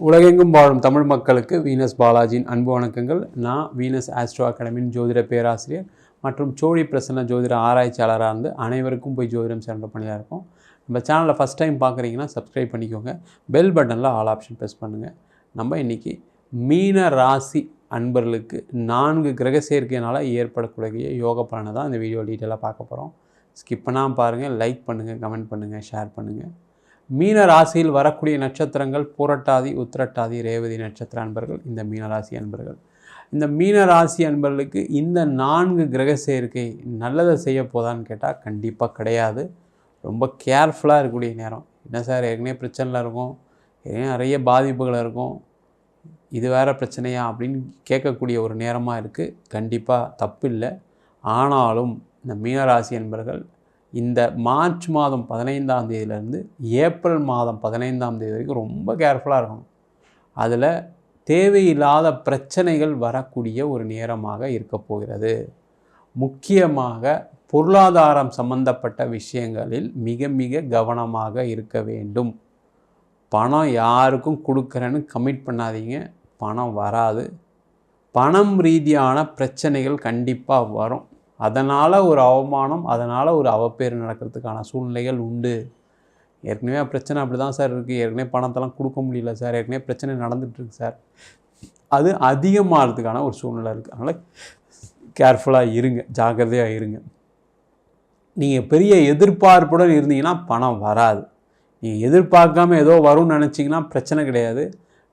உலகெங்கும் வாழும் தமிழ் மக்களுக்கு வீனஸ் பாலாஜியின் அன்பு வணக்கங்கள். நான் வீனஸ் ஆஸ்ட்ரோ அகாடமியின் ஜோதிட பேராசிரியர் மற்றும் சோழி பிரசன்ன ஜோதிட ஆராய்ச்சியாளராக இருந்து அனைவருக்கும் போய் ஜோதிடம் சேர்ந்த பண்ணியாக இருக்கும். நம்ம சேனலில் ஃபஸ்ட் டைம் பார்க்குறீங்கன்னா சப்ஸ்கிரைப் பண்ணிக்கோங்க. பெல் பட்டனில் ஆல் ஆப்ஷன் ப்ரெஸ் பண்ணுங்கள் நம்ம இன்றைக்கி மீன ராசி அன்பர்களுக்கு நான்கு கிரக சேர்க்கையினால் ஏற்படக்கூடிய யோக பலனை தான் இந்த வீடியோ டீட்டெயிலாக பார்க்க போகிறோம் ஸ்கிப் பண்ணாமல் பாருங்கள் லைக் பண்ணுங்கள் கமெண்ட் பண்ணுங்கள் ஷேர் பண்ணுங்கள் மீன ராசியில் வரக்கூடிய நட்சத்திரங்கள் பூரட்டாதி உத்திரட்டாதி ரேவதி நட்சத்திர அன்பர்கள் இந்த மீனராசி அன்பர்கள். இந்த மீன ராசி அன்பர்களுக்கு இந்த நான்கு கிரக சேர்க்கை நல்லதை செய்ய போதான்னு கேட்டால் கண்டிப்பாக கிடையாது. ரொம்ப கேர்ஃபுல்லாக இருக்கக்கூடிய நேரம். என்ன சார் ஏற்கனவே பிரச்சனையில் இருக்கும். ஏற்கனவே நிறைய பாதிப்புகள் இருக்கும். இது வேறு பிரச்சனையா அப்படின்னு கேட்கக்கூடிய ஒரு நேரமாக இருக்குது கண்டிப்பாக தப்பு இல்லை. ஆனாலும் இந்த மீனராசி என்பர்கள் இந்த மார்ச் மாதம் பதினைந்தாம் தேதியிலேருந்து ஏப்ரல் மாதம் பதினைந்தாம் தேதி வரைக்கும் ரொம்ப கேர்ஃபுல்லாக இருக்கணும். அதில் தேவையில்லாத பிரச்சனைகள் வரக்கூடிய ஒரு நேரமாக இருக்க போகிறது. முக்கியமாக பொருளாதாரம் சம்பந்தப்பட்ட விஷயங்களில் மிக மிக கவனமாக இருக்க வேண்டும். பணம் யாருக்கும் கொடுக்குறேன்னு கமிட் பண்ணாதீங்க. பணம் வராது. பணம் ரீதியான பிரச்சனைகள் கண்டிப்பாக வரும். அதனால் ஒரு அவமானம் அதனால் ஒரு அவப்பேர் நடக்கிறதுக்கான சூழ்நிலைகள் உண்டு. ஏற்கனவே பிரச்சனை அப்படி தான் சார் இருக்குது ஏற்கனவே பணத்தெல்லாம் கொடுக்க முடியல சார். ஏற்கனவே பிரச்சனை நடந்துகிட்ருக்கு சார். அது அதிகமாகிறதுக்கான ஒரு சூழ்நிலை இருக்குது அதனால் கேர்ஃபுல்லாக இருங்க. ஜாக்கிரதையாக இருங்க. நீங்கள் பெரிய எதிர்பார்ப்புடன் இருந்தீங்கன்னா பணம் வராது. நீங்கள் எதிர்பார்க்காம ஏதோ வரும்னு நினச்சிங்கன்னா பிரச்சனை கிடையாது.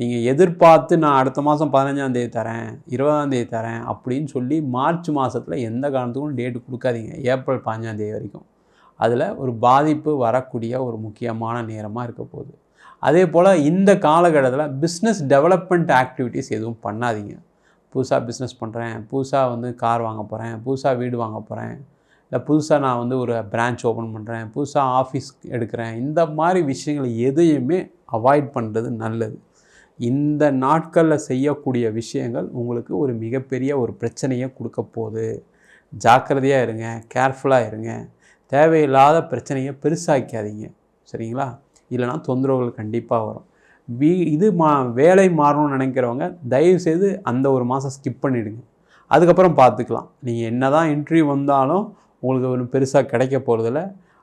நீங்கள் எதிர்பார்த்து நான் அடுத்த மாதம் பதினஞ்சாந்தேதி தரேன் இருபதாந்தேதி தரேன் அப்படின்னு சொல்லி மார்ச் மாதத்தில் எந்த காரணத்துக்கும் டேட்டு கொடுக்காதீங்க. ஏப்ரல் பாஞ்சாந்தேதி வரைக்கும். அதில் ஒரு பாதிப்பு வரக்கூடிய ஒரு முக்கியமான நேரமாக இருக்க போகுது. அதே போல் இந்த காலகட்டத்தில் பிஸ்னஸ் டெவலப்மெண்ட் ஆக்டிவிட்டீஸ் எதுவும் பண்ணாதீங்க. புதுசாக பிஸ்னஸ் பண்ணுறேன் புதுசாக வந்து கார் வாங்க போகிறேன் புதுசாக வீடு வாங்க போகிறேன் இல்லை புதுசாக நான் வந்து ஒரு பிரான்ச் ஓப்பன் பண்ணுறேன் புதுசாக ஆஃபீஸ் எடுக்கிறேன். இந்த மாதிரி விஷயங்களை எதையுமே அவாய்ட் பண்ணுறது நல்லது. இந்த நாட்களில் செய்யக்கூடிய விஷயங்கள் உங்களுக்கு ஒரு மிகப்பெரிய ஒரு பிரச்சனையை கொடுக்க போகுது. ஜாக்கிரதையாக இருங்க கேர்ஃபுல்லாக இருங்க. தேவையில்லாத பிரச்சனையை பெருசாக்காதீங்க சரிங்களா? இல்லைனா தொந்தரவுகள் கண்டிப்பாக வரும். வீ இது மா வேலை மாறணும்னு நினைக்கிறவங்க தயவுசெய்து அந்த ஒரு மாதம் ஸ்கிப் பண்ணிவிடுங்க அதுக்கப்புறம் பார்த்துக்கலாம். நீங்கள் என்ன தான் இன்ட்ரிவியூ வந்தாலும் உங்களுக்கு ஒன்றும் பெருசாக கிடைக்க போகிறதில்ல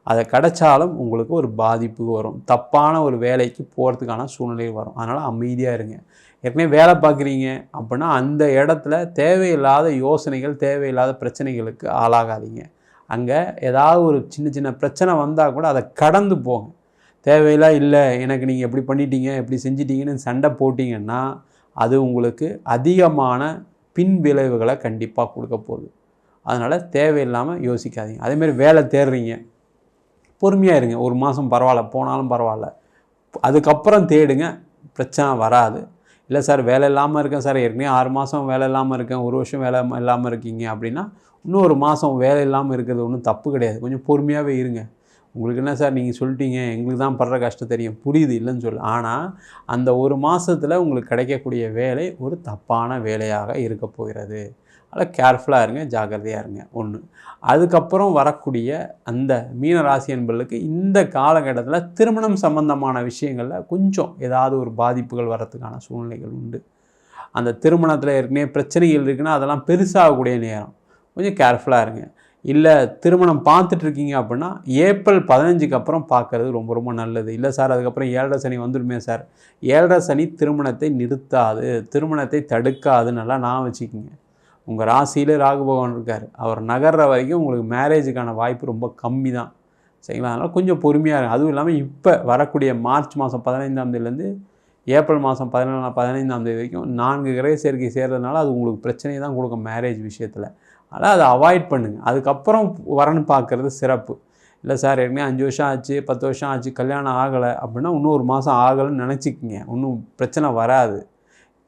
அதை கிடைச்சாலும் உங்களுக்கு ஒரு பாதிப்பு வரும். தப்பான ஒரு வேலைக்கு போகிறதுக்கான சூழ்நிலை வரும். அதனால் அமைதியாக இருங்க. ஏற்கனவே வேலை பார்க்குறீங்க அப்படின்னா அந்த இடத்துல தேவையில்லாத யோசனைகள் தேவையில்லாத பிரச்சனைகளுக்கு ஆளாகாதீங்க. அங்கே ஏதாவது ஒரு சின்ன சின்ன பிரச்சனை வந்தால் கூட அதை கடந்து போங்க. தேவையில்லா இல்லை எனக்கு நீங்கள் எப்படி பண்ணிட்டீங்க எப்படி செஞ்சிட்டீங்கன்னு சண்டை போட்டிங்கன்னா அது உங்களுக்கு அதிகமான பின் விளைவுகளை கண்டிப்பாக கொடுக்க போகுது. அதனால் தேவையில்லாமல் யோசிக்காதீங்க. அதேமாரி வேலை தேடுறீங்க. பொறுமையாக இருங்க. ஒரு மாதம் பரவாயில்ல போனாலும் பரவாயில்ல. அதுக்கப்புறம் தேடுங்க. பிரச்சனை வராது. இல்லை சார் வேலை இல்லாமல் இருக்கேன் சார். ஏற்கனவே ஆறு மாதம் வேலை இல்லாமல் இருக்கேன். ஒரு வருஷம் வேலை இல்லாமல் இருக்கீங்க அப்படின்னா இன்னும் ஒரு மாதம் வேலை இல்லாமல் இருக்கிறது ஒன்றும் தப்பு கிடையாது. கொஞ்சம் பொறுமையாகவே இருங்க. உங்களுக்கு என்ன சார் நீங்கள் சொல்லிட்டீங்க? எங்களுக்கு தான் படுற கஷ்டம் தெரியும். புரியுது இல்லைன்னு சொல்லு. ஆனால் அந்த ஒரு மாதத்தில் உங்களுக்கு கிடைக்கக்கூடிய வேலை ஒரு தப்பான வேலையாக இருக்க போகிறது. அதில் கேர்ஃபுல்லாக இருங்க ஜாக்கிரதையாக இருங்க. ஒன்று அதுக்கப்புறம் வரக்கூடிய அந்த மீன ராசி என்பர்களுக்கு இந்த காலகட்டத்தில் திருமணம் சம்பந்தமான விஷயங்களில் கொஞ்சம் ஏதாவது ஒரு பாதிப்புகள் வர்றதுக்கான சூழ்நிலைகள் உண்டு. அந்த திருமணத்தில் ஏற்கனவே பிரச்சனைகள் இருக்குன்னா அதெல்லாம் பெருசாகக்கூடிய நேரம். கொஞ்சம் கேர்ஃபுல்லாக இருங்க. இல்லை திருமணம் பார்த்துட்ருக்கீங்க அப்படின்னா ஏப்ரல் பதினஞ்சுக்கு அப்புறம் பார்க்குறது ரொம்ப ரொம்ப நல்லது. இல்லை சார் அதுக்கப்புறம் ஏழரை சனி வந்துடுமே சார். ஏழரை சனி திருமணத்தை நிறுத்தாது திருமணத்தை தடுக்காது நல்லா நான் வச்சுக்கிங்க. உங்கள் ராசியில் ராகு பகவான் இருக்கார். அவர் நகர்ற வரைக்கும் உங்களுக்கு மேரேஜுக்கான வாய்ப்பு ரொம்ப கம்மி தான் சரிங்களா? அதனால் கொஞ்சம் பொறுமையாக இருக்கும் அதுவும் இல்லாமல் இப்போ வரக்கூடிய மார்ச் மாதம் பதினைந்தாம் தேதியிலேருந்து ஏப்ரல் மாதம் பதினேழாம் பதினைந்தாம் தேதி வரைக்கும் நான்கு கிரக சேர்க்கை சேர்றதுனால அது உங்களுக்கு பிரச்சனையை தான் கொடுக்கும் மேரேஜ் விஷயத்தில். அதனால் அதை அவாய்ட் பண்ணுங்கள் அதுக்கப்புறம் வரன்னு பார்க்குறது சிறப்பு. இல்லை சார் ஏற்கனவே அஞ்சு வருஷம் ஆச்சு பத்து வருஷம் ஆச்சு கல்யாணம் ஆகலை அப்படின்னா இன்னும் ஒரு மாதம் ஆகலைன்னு நினச்சிக்கிங்க. ஒன்றும் பிரச்சனை வராது.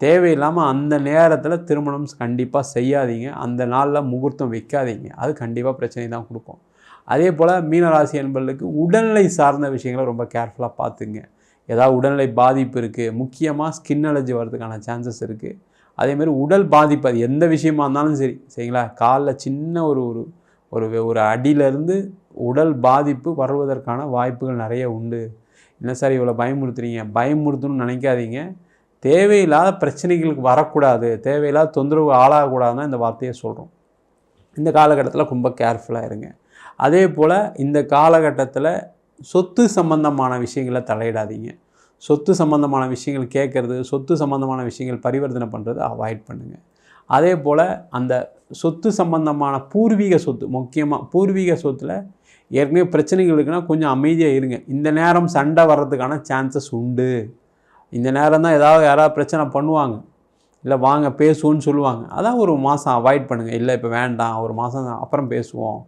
தேவையில்லாமல் அந்த நேரத்தில் திருமணம் கண்டிப்பாக செய்யாதீங்க. அந்த நாளில் முகூர்த்தம் வைக்காதீங்க. அது கண்டிப்பாக பிரச்சனை தான் கொடுக்கும். அதே போல் மீனராசி என்பர்களுக்கு உடல்நிலை சார்ந்த விஷயங்களை ரொம்ப கேர்ஃபுல்லாக பார்த்துங்க. ஏதாவது உடல்நிலை பாதிப்பு இருக்குது முக்கியமாக ஸ்கின் அலர்ஜி வர்றதுக்கான சான்சஸ் இருக்குது அதேமாதிரி உடல் பாதிப்பு அது எந்த விஷயமா இருந்தாலும் சரி. சரிங்களா? காலில் சின்ன ஒரு ஒரு ஒரு ஒரு அடியிலேருந்து உடல் பாதிப்பு வருவதற்கான வாய்ப்புகள் நிறைய உண்டு. என்ன சார் இவ்வளோ பயமுறுத்துறீங்க? பயமுறுத்தணும்னு நினைக்காதீங்க. தேவையில்லாத பிரச்சனைகளுக்கு வரக்கூடாது தேவையில்லாத தொந்தரவு ஆளாகக்கூடாதுன்னு இந்த வார்த்தையை சொல்கிறோம் இந்த காலகட்டத்தில் ரொம்ப கேர்ஃபுல்லாக இருங்க. அதே போல் இந்த காலகட்டத்தில் சொத்து சம்பந்தமான விஷயங்களை தலையிடாதீங்க. சொத்து சம்பந்தமான விஷயங்கள் கேட்குறது சொத்து சம்பந்தமான விஷயங்கள் பரிவர்த்தனை பண்ணுறது அவாய்ட் பண்ணுங்கள் அதே போல் அந்த சொத்து சம்பந்தமான பூர்வீக சொத்து முக்கியமாக பூர்வீக சொத்தில் ஏற்கனவே பிரச்சனைகள் இருக்குன்னா கொஞ்சம் அமைதியாக இருங்க. இந்த நேரம் சண்டை வர்றதுக்கான சான்சஸ் உண்டு. இந்த நேரம் தான் ஏதாவது யாராவது பிரச்சனை பண்ணுவாங்க. இல்லை வாங்க பேசுவோன்னு சொல்லுவாங்க. அதான் ஒரு மாதம் அவாய்ட் பண்ணுங்கள் இல்லை இப்போ வேண்டாம். ஒரு மாதம் அப்புறம் பேசுவோம்.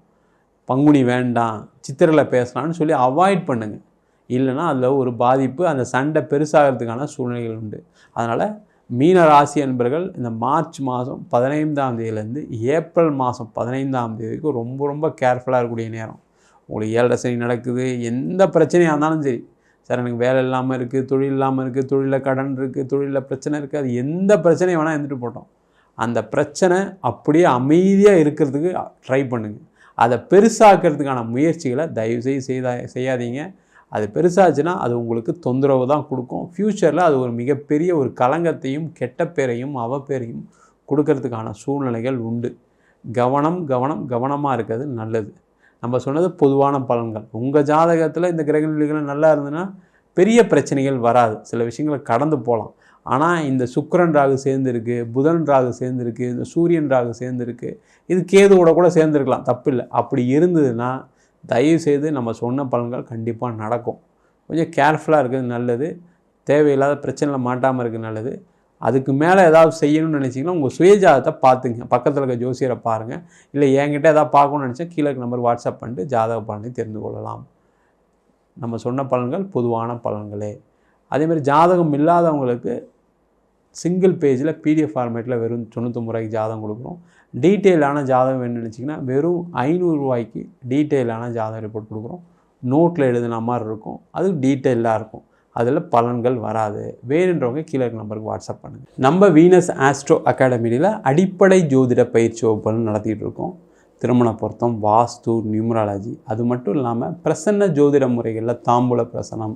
பங்குனி வேண்டாம். சித்திரையில் பேசலாம்னு சொல்லி அவாய்ட் பண்ணுங்கள் இல்லைன்னா அதில் ஒரு பாதிப்பு அந்த சண்டை பெருசாகிறதுக்கான சூழ்நிலைகள் உண்டு. அதனால் மீன ராசி என்பர்கள் இந்த மார்ச் மாதம் பதினைந்தாம் தேதியிலேருந்து ஏப்ரல் மாதம் பதினைந்தாம் தேதிக்கு ரொம்ப ரொம்ப கேர்ஃபுல்லாக இருக்கக்கூடிய நேரம். உங்களுக்கு ஏழரை சனி நடக்குது. எந்த பிரச்சனையாக இருந்தாலும் சரி. சார் எனக்கு வேலை இல்லாமல் இருக்குது தொழில் இல்லாமல் இருக்குது தொழிலில் கடன் இருக்குது தொழிலில் பிரச்சனை இருக்குது அது எந்த பிரச்சனையும் வேணால் இருந்துட்டு போட்டோம். அந்த பிரச்சனை அப்படியே அமைதியாக இருக்கிறதுக்கு ட்ரை பண்ணுங்கள் அதை பெருசாக்கிறதுக்கான முயற்சிகளை தயவுசெய்து செய்தா செய்யாதீங்க. அது பெருசாச்சுன்னா அது உங்களுக்கு தொந்தரவு தான் கொடுக்கும். ஃப்யூச்சரில் அது ஒரு மிகப்பெரிய ஒரு களங்கத்தையும் கெட்ட பேரையும் அவப்பேரையும் கொடுக்கறதுக்கான சூழ்நிலைகள் உண்டு. கவனம் கவனம் கவனமாக இருக்கிறது நல்லது. நம்ம சொன்னது பொதுவான பலன்கள். உங்கள் ஜாதகத்தில் இந்த கிரகநிலைகள் நல்லா இருந்ததுன்னா பெரிய பிரச்சனைகள் வராது. சில விஷயங்களை கடந்து போகலாம். ஆனால் இந்த சுக்கரன் ராகு சேர்ந்துருக்கு புதன் ராகு சேர்ந்துருக்கு இந்த சூரியன் ராகு சேர்ந்துருக்கு இது கேதுவோட கூட சேர்ந்துருக்கலாம். தப்பில்லை அப்படி இருந்ததுன்னா தயவு செய்து நம்ம சொன்ன பலன்கள் கண்டிப்பாக நடக்கும். கொஞ்சம் கேர்ஃபுல்லாக இருக்கிறது நல்லது. தேவையில்லாத பிரச்சனையில் மாட்டாமல் இருக்கிறது நல்லது. அதுக்கு மேலே ஏதாவது செய்யணும்னு நினச்சிங்கன்னா உங்கள் சுயஜாதத்தை பார்த்துங்க. பக்கத்தில் இருக்க ஜோசியரை பாருங்கள் இல்லை என்கிட்ட ஏதாவது பார்க்கணும்னு நினச்சா கீழே நம்பர் வாட்ஸ்அப் பண்ணிட்டு ஜாதக பலனை தெரிந்து கொள்ளலாம். நம்ம சொன்ன பலன்கள் பொதுவான பலன்களே. அதேமாதிரி ஜாதகம் இல்லாதவங்களுக்கு சிங்கிள் பேஜில் பிடிஎஃப் ஃபார்மேட்டில் வெறும் தொண்ணூத்தொம்பது ரூபாய்க்கு ஜாதகம் கொடுக்குறோம். டீட்டெயிலான ஜாதகம் வேணும்னு நினச்சிங்கன்னா வெறும் ஐநூறுரூவாய்க்கு டீட்டெயிலான ஜாதகம் ரிப்போர்ட் கொடுக்குறோம். நோட்டில் எழுதின மாதிரி இருக்கும். அது டீட்டெயிலாக இருக்கும். அதில் பலன்கள் வராது. வேணுன்றவங்க கீழே இருக்க நம்பருக்கு வாட்ஸ்அப் பண்ணுங்கள் நம்ம வீனஸ் ஆஸ்ட்ரோ அகாடமியில் அடிப்படை ஜோதிட பயிற்சி வகுப்புகள் நடத்திட்டு இருக்கோம். திருமண பொருத்தம் வாஸ்து நியூமராலஜி. அது மட்டும் இல்லாமல் பிரசன்ன ஜோதிட முறைகளில் தாம்பூல பிரசனம்